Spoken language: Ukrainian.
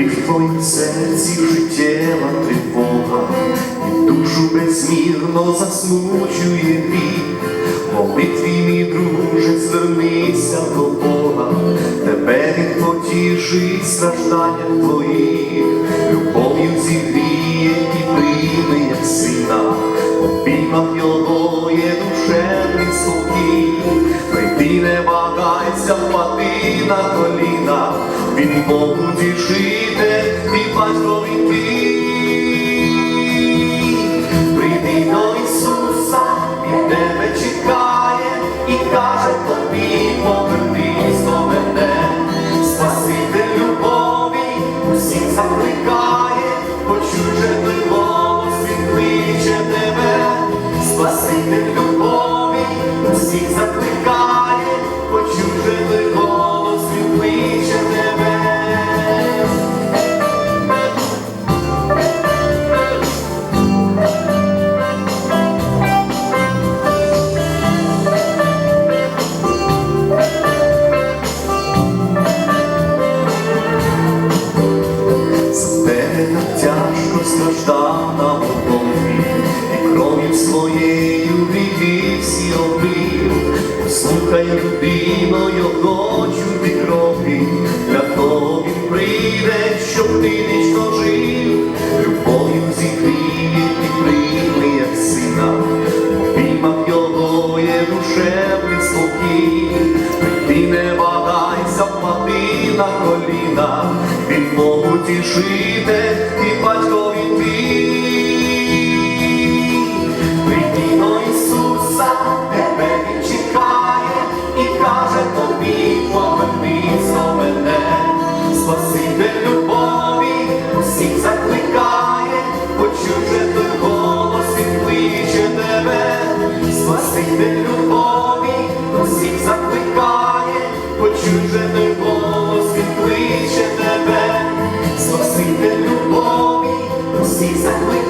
Коли в твоїм серці життєва тривога, і душу безмірно засмучує гріх, молитві, мій друже, звернися до Бога, тебе він потішить страждання твоїх, любов'ю зігріє і прийме як сина, обіймах його є душевний спокій, прийди, не вагайся, впади на коліна, він Богу тішите, і батько він Послухай, людино, його чути крові, для того він прийде, щоб ти вічно жив, любов'ю зігріє і прийме, як сина, в обіймах його є душевний спокій, ти не вагайся, впади на коліна, він Богу тішите, і батько День любові усіх закликає, почує той голос і кличе тебе, Спаситель любові, усіх закликає, почує той голос і кличе тебе, Спаситель любові, усіх закликає.